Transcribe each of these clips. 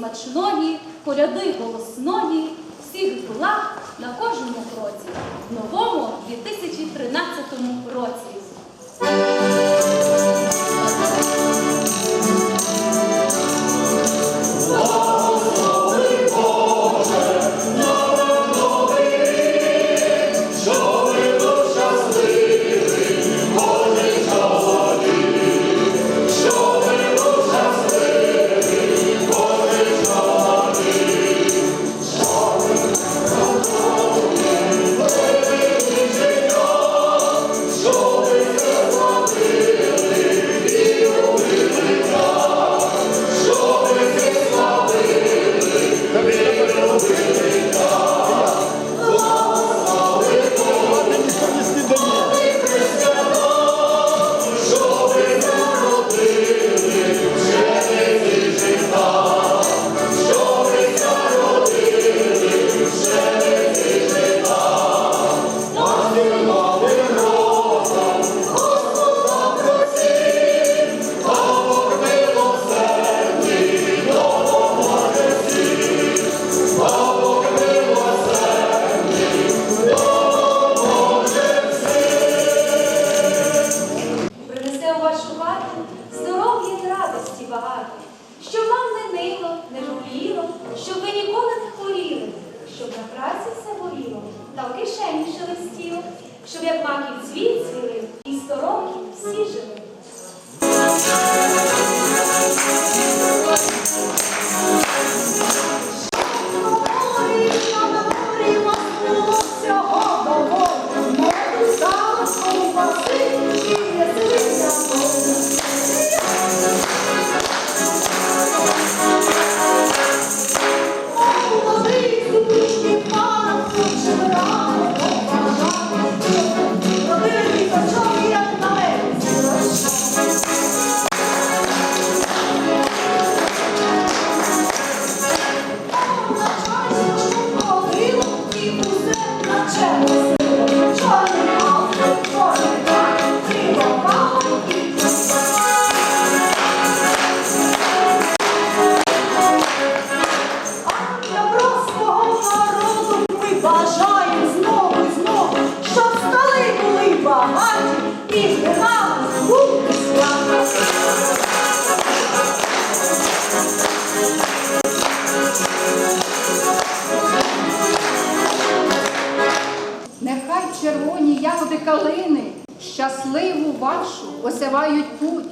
смачної, коляди голосної, всіх благ на кожному кроці. В новому 2013 році. Щоб ви ніколи не хворіли, щоб на праці все горіло, та в кишені шелестіло, щоб як маків цвіт цвіли, і сто калини щасливу вашу осявають путь,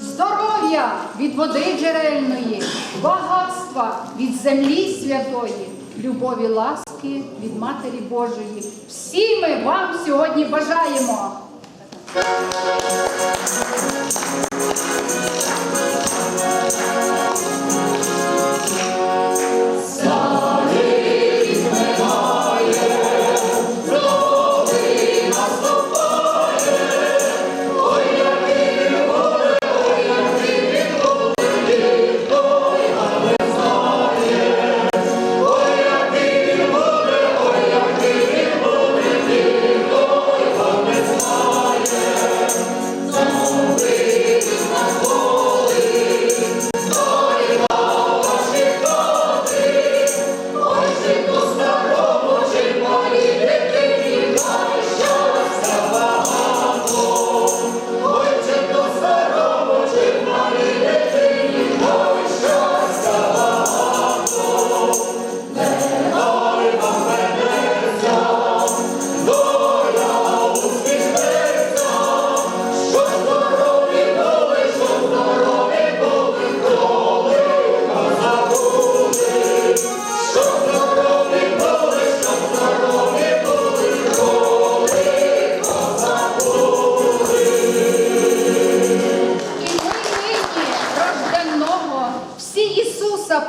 здоров'я від води джерельної, багатства від землі святої, любові ласки від Матері Божої. Всі ми вам сьогодні бажаємо. І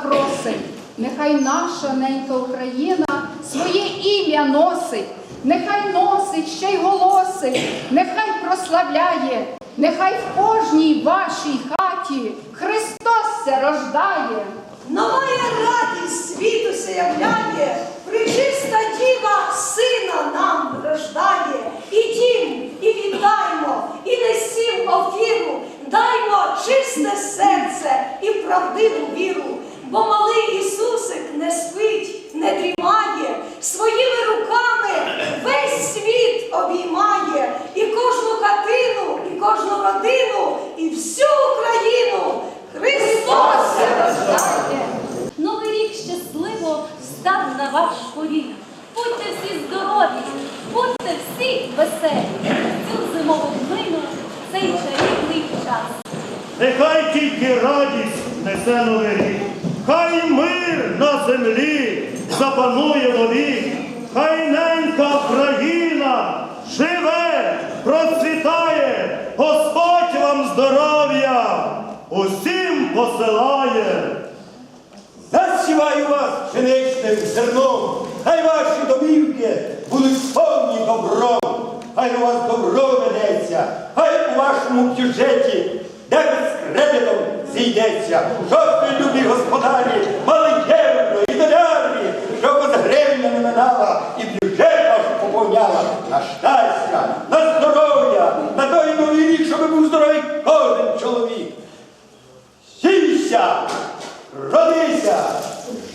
просить, нехай наша ненька Україна своє ім'я носить, нехай носить ще й голосить, нехай прославляє, нехай в кожній вашій хаті Христос ся рождає. Новая радість світу являє, причиста діва сина нам рождає. Ідім і віддаймо, і несім офіру, даймо чисте серце і правдиву віру. Рік, хай мир на землі запанує вовік, хай ненька країна живе, процвітає, Господь вам здоров'я усім посилає. Засіваю вас пшеничним зерном, хай ваші домівки будуть повні добром, хай у вас добро ведеться, хай у вашому бюджеті дебет з кредитом зійдеться, щоб любі господарі, мали і долярі, щоб вас гривня не минала і бюджет ваш поповняла. На щастя, на здоров'я, на той новий рік, щоб був здоровий кожен чоловік. Сійся, родися,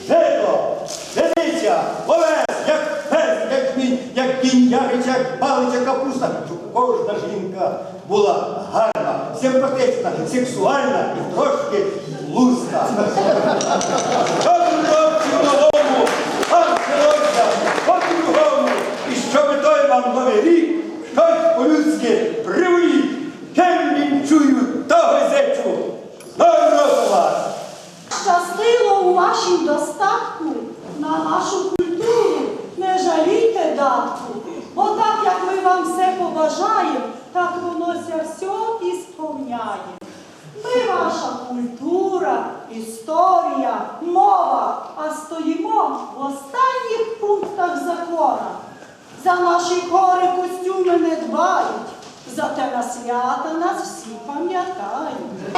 жито, пшениця, овес, як пес, як мій, як кінь яриця, як палиця капуста, кожна жінка була гарна, симпатична, сексуальна і трошки луста. Щоб році в новому, вам селося, по-другому, і щоб той вам новий рік щось по-людськи привелів. Чим він чую, того зечу. Здорово вас! Щастило у вашім достатку на нашу культуру не жалійте датку, бо так як ми вам все побажаємо, так воно все і. Ми ваша культура, історія, мова, а стоїмо в останніх пунктах закона. За наші кори костюми не дбають, зате на свята нас всі пам'ятають.